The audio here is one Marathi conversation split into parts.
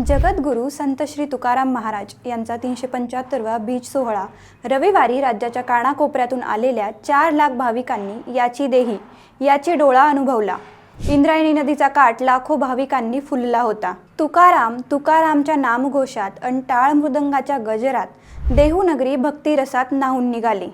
जगद्गुरू संत श्री तुकाराम महाराज यांचा तीनशे पंच्याहत्तरवा बीज सोहळा रविवारी राज्याच्या कानाकोपऱ्यातून आलेल्या चार लाख भाविकांनी याची देही याची डोळा अनुभवला. इंद्रायणी नदीचा काठ लाखो भाविकांनी फुलला होता. तुकाराम तुकारामच्या नामघोषात आणि टाळ मृदंगाच्या गजरात देहूनगरी भक्तिरसात नाहून निघाली.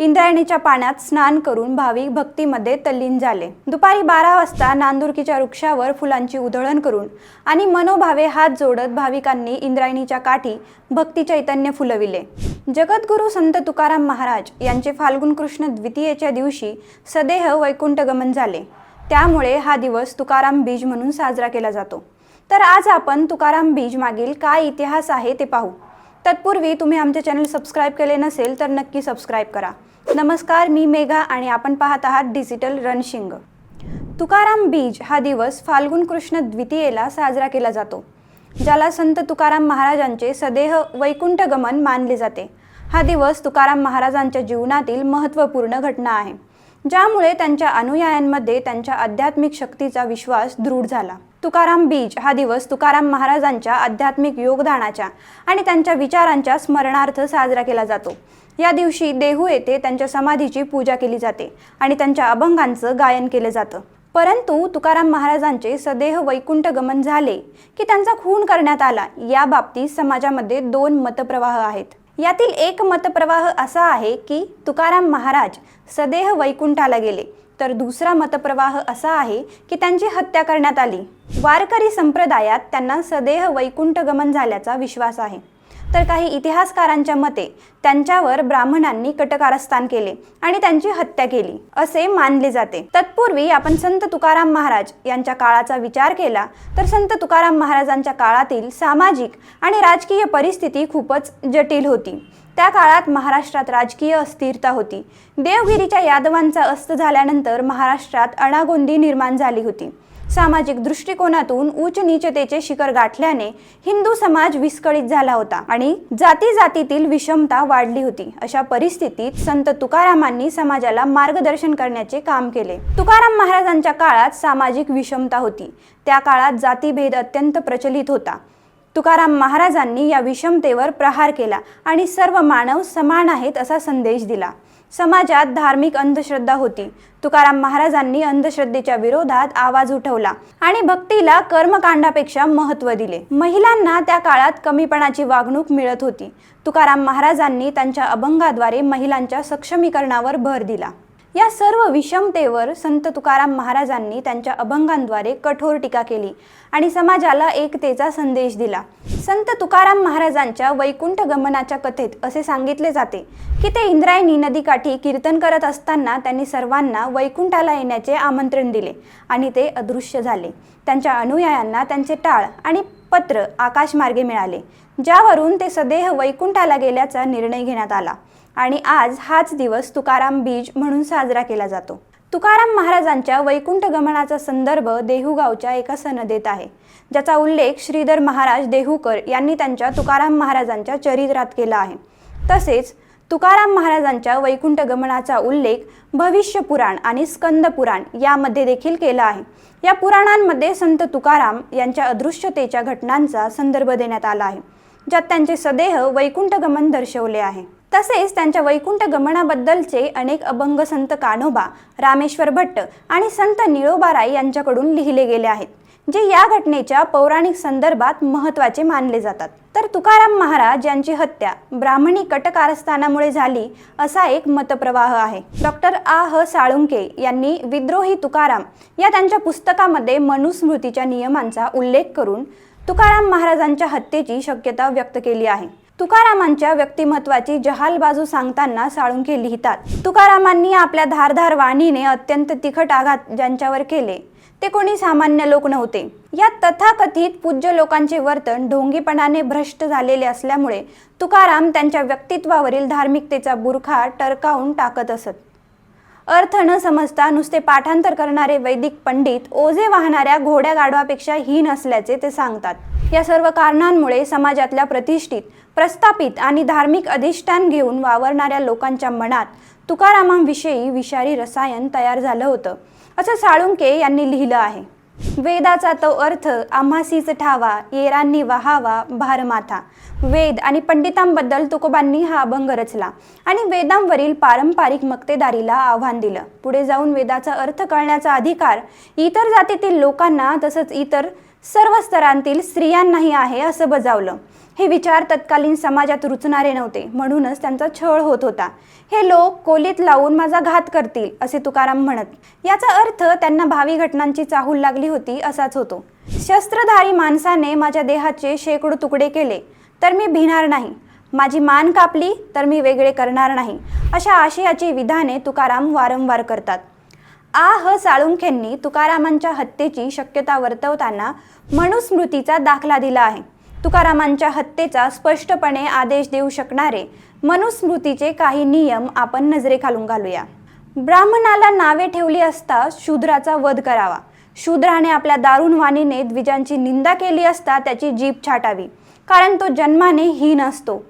इंद्रायणीच्या पाण्यात स्नान करून भाविक भक्तीमध्ये तल्लीन झाले. दुपारी बारा वाजता नांदुरकीच्या वृक्षावर फुलांची उधळण करून आणि मनोभावे हात जोडत भाविकांनी इंद्रायणीच्या काठी भक्ती चैतन्य फुलविले. जगद्गुरू संत तुकाराम महाराज यांचे फाल्गुन कृष्ण द्वितीयेच्या दिवशी सदेह वैकुंठगमन झाले. त्यामुळे हा दिवस तुकाराम बीज म्हणून साजरा केला जातो. तर आज आपण तुकाराम बीज मागील काय इतिहास आहे ते पाहू. तत्पूर्वी तुम्ही आमचे चॅनल सबस्क्राईब केले नसेल तर नक्की सबस्क्राईब करा. नमस्कार मी मेघा आणि आपण पाहत आहात डिजिटल रणशिंग. तुकाराम बीज हा दिवस फाल्गुन कृष्ण द्वितीयेला साजरा केला जातो ज्याला संत तुकाराम महाराजांचे सदेह वैकुंठ गमन मानले जाते. हा दिवस तुकाराम महाराजांच्या जीवनातील महत्त्वपूर्ण घटना आहे ज्यामुळे त्यांच्या अनुयायांमध्ये त्यांच्या आध्यात्मिक शक्तीचा विश्वास दृढ झाला. तुकाराम बीज हा दिवस तुकाराम महाराजांच्या आध्यात्मिक योगदानाच्या आणि त्यांच्या विचारांच्या स्मरणार्थ साजरा केला जातो या दिवशी देहू येथे त्यांच्या समाधीची पूजा केली जाते आणि त्यांच्या अभंगांचं गायन केलं जातं. परंतु तुकाराम महाराजांचे सदेह वैकुंठ गमन झाले की त्यांचा खून करण्यात आला या बाबतीत समाजामध्ये दोन मतप्रवाह आहेत. यातील एक मतप्रवाह असा आहे की तुकाराम महाराज सदेह वैकुंठाला गेले तर दुसरा मतप्रवाह असा आहे की त्यांची हत्या करण्यात आली. वारकरी संप्रदायात त्यांना सदेह वैकुंठ गमन झाल्याचा विश्वास आहे. तर काही इतिहासकारांच्या मते त्यांच्यावर ब्राह्मणांनी कटकारस्थान केले आणि त्यांची हत्या केली असे मानले जाते. तत्पूर्वी आपण संत तुकाराम महाराज यांच्या काळाचा विचार केला तर संत तुकाराम महाराजांच्या काळातील सामाजिक आणि राजकीय परिस्थिती खूपच जटिल होती. त्या काळात महाराष्ट्रात राजकीय अस्थिरता होती. देवगिरीच्या यादवांचा अस्त झाल्यानंतर महाराष्ट्रात अणागोंदी निर्माण झाली होती. सामाजिक दृष्टिकोनातून उच्च नीचतेचे शिखर गाठल्याने हिंदू समाज विस्कळीत झाला होता आणि जाती जातीतील विषमता वाढली होती. अशा परिस्थितीत संत तुकारामांनी समाजाला मार्गदर्शन करण्याचे काम केले. तुकाराम महाराजांच्या काळात सामाजिक विषमता होती. त्या काळात जातीभेद अत्यंत प्रचलित होता. तुकाराम महाराजांनी या विषमतेवर प्रहार केला आणि सर्व मानव समान आहेत असा संदेश दिला. समाजात धार्मिक अंधश्रद्धा होती. तुकाराम महाराजांनी अंधश्रद्धेच्या विरोधात आवाज उठवला आणि भक्तीला कर्मकांडापेक्षा महत्त्व दिले. महिलांना त्या काळात कमीपणाची वागणूक मिळत होती. तुकाराम महाराजांनी त्यांच्या अभंगाद्वारे महिलांच्या सक्षमीकरणावर भर दिला. या सर्व विषमतेवर संत तुकाराम महाराजांनी त्यांच्या अभंगांद्वारे कठोर टीका केली आणि समाजाला एकतेचा संदेश दिला. संत तुकाराम महाराजांच्या वैकुंठ गमनाच्या कथेत असे सांगितले जाते की ते इंद्रायणी नदीकाठी कीर्तन करत असताना त्यांनी सर्वांना वैकुंठाला येण्याचे आमंत्रण दिले आणि ते अदृश्य झाले. त्यांच्या अनुयायांना त्यांचे टाळ आणि पत्र आकाशमार्गे मिळाले ज्यावरून ते सदेह वैकुंठाला गेल्याचा निर्णय घेण्यात आला. आणि आज हाच दिवस तुकाराम बीज म्हणून साजरा केला जातो. तुकाराम महाराजांच्या वैकुंठ गमनाचा संदर्भ देहूगावच्या एका सनदेत आहे. ज्याचा उल्लेख श्रीधर महाराज देहूकर यांनी त्यांच्या तुकाराम महाराजांच्या चरित्रात केला आहे. तसेच तुकाराम महाराजांच्या वैकुंठ गमनाचा उल्लेख भविष्य पुराण आणि स्कंद पुराण यामध्ये देखील केला आहे. या पुराणांमध्ये संत तुकाराम यांच्या अदृश्यतेच्या घटनांचा संदर्भ देण्यात आला आहे ज्यात त्यांचे सदेह वैकुंठ गमन दर्शवले आहे. तसेच त्यांच्या वैकुंठ गमनाबद्दलचे अनेक अभंग संत कान्होबा रामेश्वर भट्ट आणि संत निळोबाराय यांच्याकडून लिहिले गेले आहेत जे या घटनेच्या पौराणिक संदर्भात महत्त्वाचे मानले जातात. तर तुकाराम महाराज यांची हत्या ब्राह्मणी कटकारस्थानामुळे झाली असा एक मतप्रवाह आहे. डॉक्टर आ. ह. साळुंके यांनी विद्रोही तुकाराम या त्यांच्या पुस्तकामध्ये मनुस्मृतीच्या नियमांचा उल्लेख करून तुकाराम महाराजांच्या हत्येची शक्यता व्यक्त केली आहे. तुकारामांच्या व्यक्तिमत्वाची जहाल बाजू सांगताना साळुंखे लिहितात तुकारामांनी आपल्या धारधार वाणीने अत्यंत तिखट आघात ज्यांच्यावर केले ते कोणी सामान्य लोक नव्हते. या तथाकथित पूज्य लोकांचे वर्तन ढोंगीपणाने भ्रष्ट झालेले असल्यामुळे तुकाराम त्यांच्या व्यक्तित्वावरील धार्मिकतेचा बुरखा टरकावून टाकत असत. अर्थ न समजता नुसते पाठांतर करणारे वैदिक पंडित ओझे वाहणाऱ्या घोड्या गाढवापेक्षा हीन असल्याचे ते सांगतात. या सर्व कारणांमुळे समाजातल्या प्रतिष्ठित प्रस्थापित आणि धार्मिक अधिष्ठान घेऊन वावरणाऱ्या लोकांच्या मनात तुकारामांविषयी विषारी रसायन तयार झालं होतं असं साळुंके यांनी लिहिलं आहे. वेदाचा तो अर्थ आम्हासीच ठावा येरांनी वहावा भारमाथा. वेद आणि पंडितांबद्दल तुकोबांनी हा अभंग रचला आणि वेदांवरील पारंपरिक मक्तेदारीला आव्हान दिलं. पुढे जाऊन वेदाचा अर्थ कळण्याचा अधिकार इतर जातीतील लोकांना तसंच इतर सर्व स्तरांतील स्त्रियांनाही आहे असं बजावलं. हे विचार तत्कालीन समाजात रुचणारे नव्हते. म्हणूनच त्यांचा छळ होत होता. हे लोक कोलीत लावून माझा घात करतील असे तुकाराम म्हणत. याचा अर्थ त्यांना भावी घटनांची चाहूल लागली होती असाच होतो. शस्त्रधारी माणसाने माझ्या देहाचे शेकडो तुकडे केले तर मी भिणार नाही. माझी मान कापली तर मी वेगळे करणार नाही. अशा आशयाची विधाने तुकाराम वारंवार करतात. आ ह साळुंखेंनी तुकारामांच्या हत्येची शक्यता वर्तवताना मनुस्मृतीचा दाखला दिला आहे. तुकारामांच्या हत्येचा स्पष्टपणे आदेश देऊ शकणारे मनुस्मृतीचे काही नियम आपण नजरेखालून घालूया. ब्राह्मणाला नावे ठेवली असता शूद्राचा वध करावा. शूद्राने आपल्या दारुण वाणीने द्विजांची निंदा केली असता त्याची जीभ छाटावी. कारण तो जन्माने हीन असतो.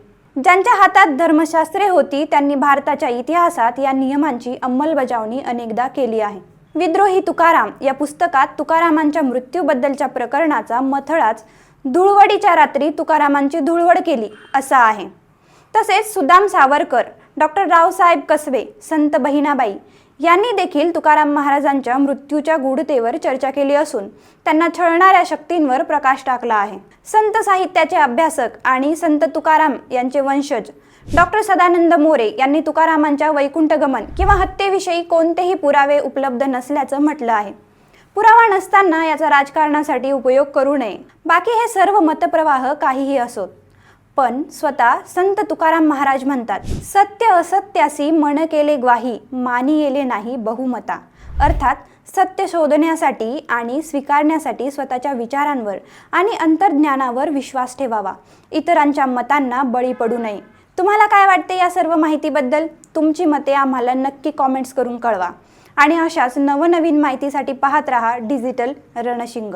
ज्यांच्या हातात धर्मशास्त्रे होती त्यांनी भारताच्या इतिहासात या नियमांची अंमलबजावणी अनेकदा केली आहे. विद्रोही तुकाराम या पुस्तकात तुकारामांच्या मृत्यूबद्दलच्या प्रकरणाचा मथळाच धुळवडीच्या रात्री तुकारामांची धुळवड केली असा आहे. तसेच सुदाम सावरकर डॉक्टर रावसाहेब कसबे संत बहिणाबाई यांनी देखील तुकाराम महाराजांच्या मृत्यूच्या गूढतेवर चर्चा केली असून त्यांना छळणाऱ्या शक्तींवर प्रकाश टाकला आहे. संत साहित्याचे अभ्यासक आणि संत तुकाराम यांचे वंशज डॉक्टर सदानंद मोरे यांनी तुकारामांच्या वैकुंठगमन किंवा हत्येविषयी कोणतेही पुरावे उपलब्ध नसल्याचं म्हटलं आहे. पुरावा नसताना याचा राजकारणासाठी उपयोग करू नये. बाकी हे सर्व मतप्रवाह काहीही असोत पण स्वतः संत तुकाराम महाराज म्हणतात सत्य असत्यासी मन केले ग्वाही मानी येले नाही बहुमता. अर्थात सत्य शोधण्यासाठी आणि स्वीकारण्यासाठी स्वतःच्या विचारांवर आणि अंतर्ज्ञानावर विश्वास ठेवावा. इतरांच्या मतांना बळी पडू नये. तुम्हाला काय वाटते या सर्व माहितीबद्दल? तुमची मते आम्हाला नक्की कॉमेंट्स करून कळवा. आणि अशाच नवनवीन माहितीसाठी पाहत रहा डिजिटल रणशिंग.